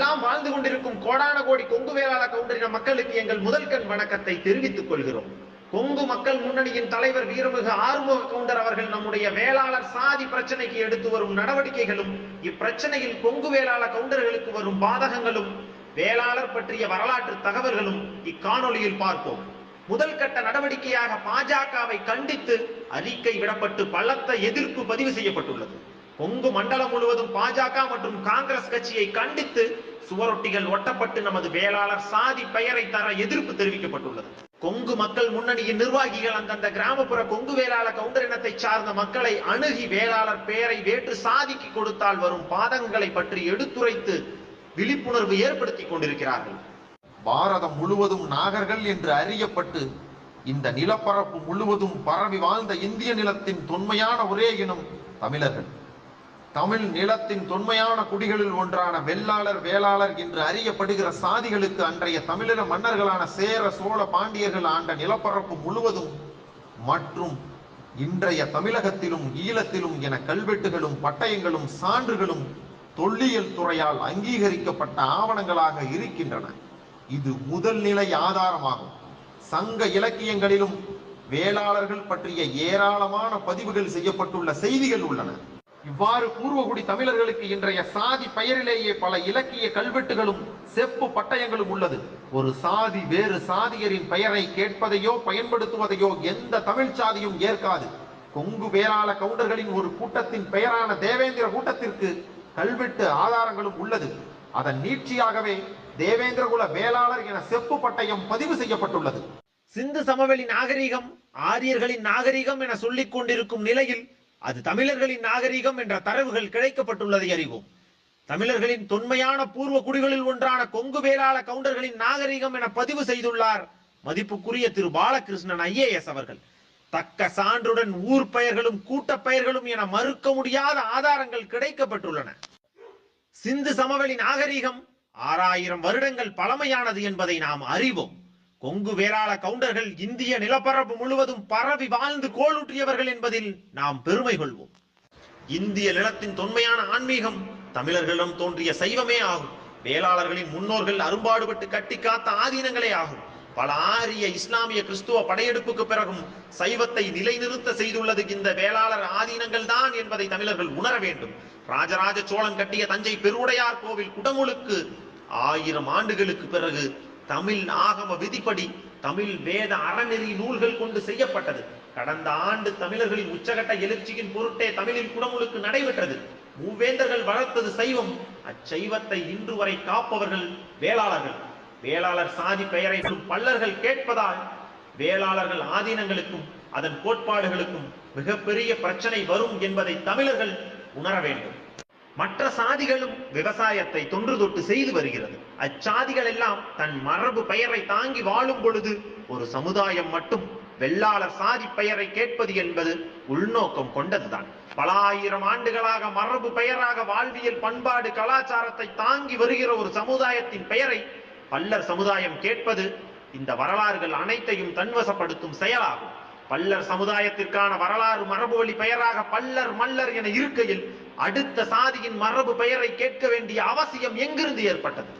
வாழ்ந்து கொண்டிருக்கும் கோடான கோடி கொங்கு வேளாள கவுண்டரின மக்களுக்கு எங்கள் முதல் கண் வணக்கத்தை தெரிவித்துக் கொள்கிறோம். கொங்கு மக்கள் முன்னணியின் தலைவர் வீரமிகு ஆறுமுக கவுண்டர் அவர்கள் நம்முடைய வேளாளர் சாதி பிரச்சனைக்கு எடுத்து வரும் நடவடிக்கைகளும் இப்பிரச்சனையில் கொங்கு வேளாள கவுண்டர்களுக்கு வரும் பாதகங்களும் வேளாளர் பற்றிய வரலாற்று தகவல்களும் இக்காணொலியில் பார்ப்போம். முதல் கட்ட நடவடிக்கையாக பாஜகவை கண்டித்து அறிக்கை விடப்பட்டு பலத்த எதிர்ப்பு பதிவு செய்யப்பட்டுள்ளது. கொங்கு மண்டலம் முழுவதும் பாஜக மற்றும் காங்கிரஸ் கட்சியை கண்டித்து சுவரொட்டிகள் ஒட்டப்பட்டு நமது வேளாளர் சாதி பெயரை தர எதிர்ப்பு தெரிவிக்கப்பட்டுள்ளது. கொங்கு மக்கள் முன்னணியின் நிர்வாகிகள் அந்தந்த கிராமப்புற கொங்கு வேளாளர் கவுண்டர் இனத்தை சார்ந்த மக்களை அணுகி வேளாளர் பெயரை வேற்று சாதிக்கு கொடுத்தால் வரும் பாதகங்களை பற்றி எடுத்துரைத்து விழிப்புணர்வு ஏற்படுத்திக் கொண்டிருக்கிறார்கள். பாரதம் முழுவதும் நாகர்கள் என்று அறியப்பட்டு இந்த நிலப்பரப்பு முழுவதும் பரவி வாழ்ந்த இந்திய நிலத்தின் தொன்மையான ஒரே இனம் தமிழர்கள். தமிழ் நிலத்தின் தொன்மையான குடிகளில் ஒன்றான வெள்ளாளர் வேளாளர் என்று அறியப்படுகிற சாதிகளுக்கு அன்றைய தமிழின மன்னர்களான சேர சோழ பாண்டியர்கள் ஆண்ட நிலப்பரப்பு முழுவதும் மற்றும் இன்றைய தமிழகத்திலும் ஈழத்திலும் என கல்வெட்டுகளும் பட்டயங்களும் சான்றுகளும் தொல்லியல் துறையால் அங்கீகரிக்கப்பட்ட ஆவணங்களாக இருக்கின்றன. இது முதல் நிலை ஆதாரமாகும். சங்க இலக்கியங்களிலும் வேளாளர்கள் பற்றிய ஏராளமான பதிவுகள் செய்யப்பட்டுள்ள செய்திகள் உள்ளன. இவ்வாறு பூர்வகுடி தமிழர்களுக்கு இன்றைய சாதி பெயரிலேயே பல இலக்கிய கல்வெட்டுகளும் செப்பு பட்டயங்களும் உள்ளது. ஒரு சாதி வேறு சாதியரின் பெயரை கேட்பதையோ பயன்படுத்துவதையோ எந்த தமிழ் சாதியும் ஏற்காது. கொங்கு வேளாள கவுண்டர்களின் ஒரு கூட்டத்தின் பெயரான தேவேந்திர கூட்டத்திற்கு கல்வெட்டு ஆதாரங்களும் உள்ளது. அதன் நீட்சியாகவே தேவேந்திரகுல வேளாளர் என செப்பு பட்டயம் பதிவு செய்யப்பட்டுள்ளது. சிந்து சமவெளி நாகரிகம் ஆரியர்களின் நாகரிகம் என சொல்லிக் கொண்டிருக்கும் நிலையில் அது தமிழர்களின் நாகரிகம் என்ற தரவுகள் கிடைக்கப்பட்டுள்ளதை அறிவோம். தமிழர்களின் தொன்மையான பூர்வ குடிகளில் ஒன்றான கொங்கு வேளாள கவுண்டர்களின் நாகரிகம் என பதிவு செய்துள்ளார் மதிப்புக்குரிய திரு பாலகிருஷ்ணன் ஐஏஎஸ் அவர்கள். தக்க சான்றுடன் ஊர் பெயர்களும் கூட்ட பெயர்களும் என மறுக்க முடியாத ஆதாரங்கள் கிடைக்கப்பட்டுள்ளன. சிந்து சமவெளி நாகரிகம் ஆறாயிரம் வருடங்கள் பழமையானது என்பதை நாம் அறிவோம். கொங்கு வேளாள கவுண்டர்கள் இந்திய நிலப்பரப்பு முழுவதும் பரவி வாழ்ந்து கோலூற்றியவர்கள் என்பதில் நாம் பெருமை கொள்வோம். இந்திய நிலத்தின் தொன்மையான ஆன்மீகம் தமிழர்களிடம் தோன்றிய சைவமே ஆகும். வேளாளர்களின் முன்னோர்கள் அரும்பாடுபட்டு கட்டி காத்த ஆதீனங்களே ஆகும். பல ஆரிய இஸ்லாமிய கிறிஸ்துவ படையெடுப்புக்கு பிறகும் சைவத்தை நிலைநிறுத்த செய்துள்ளது இந்த வேளாளர் ஆதீனங்கள் தான் என்பதை தமிழர்கள் உணர வேண்டும். ராஜராஜ சோழன் கட்டிய தஞ்சை பெருவுடையார் கோவில் குடமுழுக்கு ஆயிரம் ஆண்டுகளுக்கு பிறகு தமிழ் ஆகம விதிப்படி தமிழ் வேத அறநெறி நூல்கள் கொண்டு செய்யப்பட்டது. கடந்த ஆண்டு தமிழர்களின் உச்சகட்ட எழுச்சியின் பொருட்டே தமிழில் குடமுழுக்கு நடைபெற்றது. மூவேந்தர்கள் வளர்த்தது சைவம். அச்சைவத்தை இன்று வரை காப்பவர்கள் வேளாளர்கள். வேளாளர் சாதி பெயரை பல்லர்கள் கேட்பதால் வேளாளர்கள் ஆதீனங்களுக்கும் அதன் கோட்பாடுகளுக்கும் மிகப்பெரிய பிரச்சனை வரும் என்பதை தமிழர்கள் உணர வேண்டும். மற்ற சாதிகளும் விவசாயத்தை தொன்று தொட்டு செய்து வருகிறது. அச்சாதிகள் எல்லாம் தன் மரபு பெயரை தாங்கி வாழும் பொழுது ஒரு சமுதாயம் மட்டும் வெள்ளாளர் சாதி பெயரை கேட்பது என்பது உள்நோக்கம் கொண்டதுதான். பல ஆயிரம் ஆண்டுகளாக மரபு பெயராக வாழ்வியல் பண்பாடு கலாச்சாரத்தை தாங்கி வருகிற ஒரு சமுதாயத்தின் பெயரை பல்லர் சமுதாயம் கேட்பது இந்த வரலாறுகள் அனைத்தையும் தன்வசப்படுத்தும் செயலாகும். பல்லர் சமுதாயத்திற்கான வரலாறு மரபு வழி பெயராக பல்லர் மல்லர் என இருக்கையில் அடுத்த சாதியின் மரபு பெயரை கேட்க வேண்டிய அவசியம் எங்கிருந்து ஏற்பட்டது?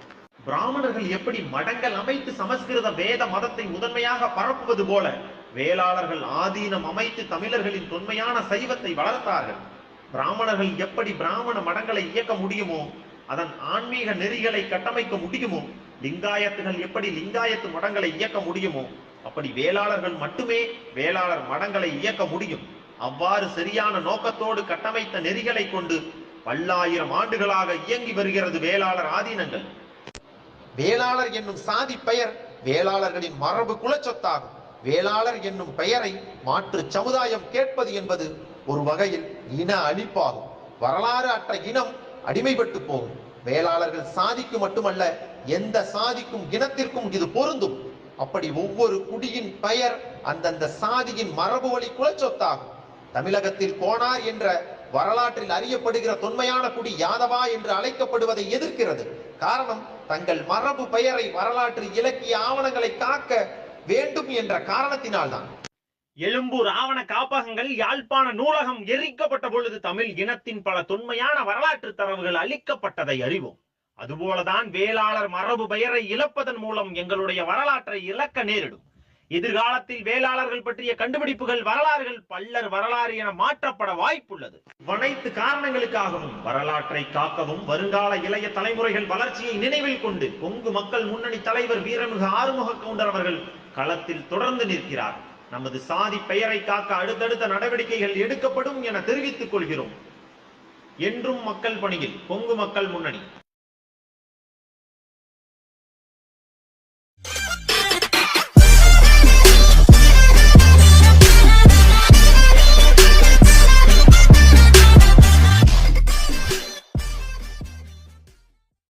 பிராமணர்கள் எப்படி மடங்கள் அமைத்து சமஸ்கிருத வேத மதத்தை முதன்மையாக பரப்புவது போல வேளாளர்கள் ஆதீனம் அமைத்து தமிழர்களின் தொன்மையான சைவத்தை வளர்த்தார்கள்? பிராமணர்கள் எப்படி பிராமண மடங்களை இயக்க முடியுமோ அதன் ஆன்மீக நெறிகளை கட்டமைக்க முடியுமோ லிங்காயத்துகள் எப்படி லிங்காயத்து மடங்களை இயக்க முடியுமோ அப்படி வேளாளர்கள் மட்டுமே வேளாளர் மடங்களை இயக்க முடியும். அவ்வாறு சரியான நோக்கத்தோடு கட்டமைத்த நெறிகளை கொண்டு பல்லாயிரம் ஆண்டுகளாக இயங்கி வருகிறது வேளாளர் ஆதீனங்கள். வேளாளர் என்னும் சாதி பெயர் வேளாளர்களின் மரபு குலச்சொத்தாகும். வேளாளர் என்னும் பெயரை மாற்று சமுதாயம் கேட்பது என்பது ஒரு வகையில் இன அழிப்பாகும். வரலாறு அற்ற இனம் அடிமைப்பட்டு போகும். வேளாளர்கள் சாதிக்கு மட்டுமல்ல எந்த சாதிக்கும் இனத்திற்கும் இது பொருந்தும். அப்படி ஒவ்வொரு குடியின் பெயர் அந்தந்த சாதியின் மரபு வழி குலச்சொத்தாகும். தமிழகத்தில் கோனார் என்ற வரலாற்றில் அறியப்படுகிற தொன்மையான குடி யாதவா என்று அழைக்கப்படுவதை எதிர்க்கிறது. காரணம் தங்கள் மரபு பெயரை வரலாற்று இலக்கிய ஆவணங்களை காக்க வேண்டும் என்ற காரணத்தினால்தான். எழும்பூர் ஆவண காப்பகங்கள் யாழ்ப்பாண நூலகம் எரிக்கப்பட்ட பொழுது தமிழ் இனத்தின் பல தொன்மையான வரலாற்று தரவுகள் அளிக்கப்பட்டதை அறிவோம். அதுபோலதான் வேளாளர் மரபு பெயரை இழப்பதன் மூலம் எங்களுடைய வரலாற்றை இழக்க நேரிடும். எதிர்காலத்தில் வேளாளர்கள் பற்றிய கண்டுபிடிப்புகள் வரலாறுகள் பல்லர் வரலாறு என மாற்றப்பட வாய்ப்புள்ளது. அனைத்து காரணங்களுக்காகவும் வரலாற்றை காக்கவும் வருங்கால இளைய தலைமுறைகள் வளர்ச்சியை நினைவில் கொண்டு கொங்கு மக்கள் முன்னணி தலைவர் வீரமிகு ஆறுமுக கவுண்டர் அவர்கள் களத்தில் தொடர்ந்து நிற்கிறார். நமது சாதி பெயரை காக்க அடுத்தடுத்த நடவடிக்கைகள் எடுக்கப்படும் என தெரிவித்துக் கொள்கிறோம். என்றும் மக்கள் பணியில் கொங்கு மக்கள் முன்னணி.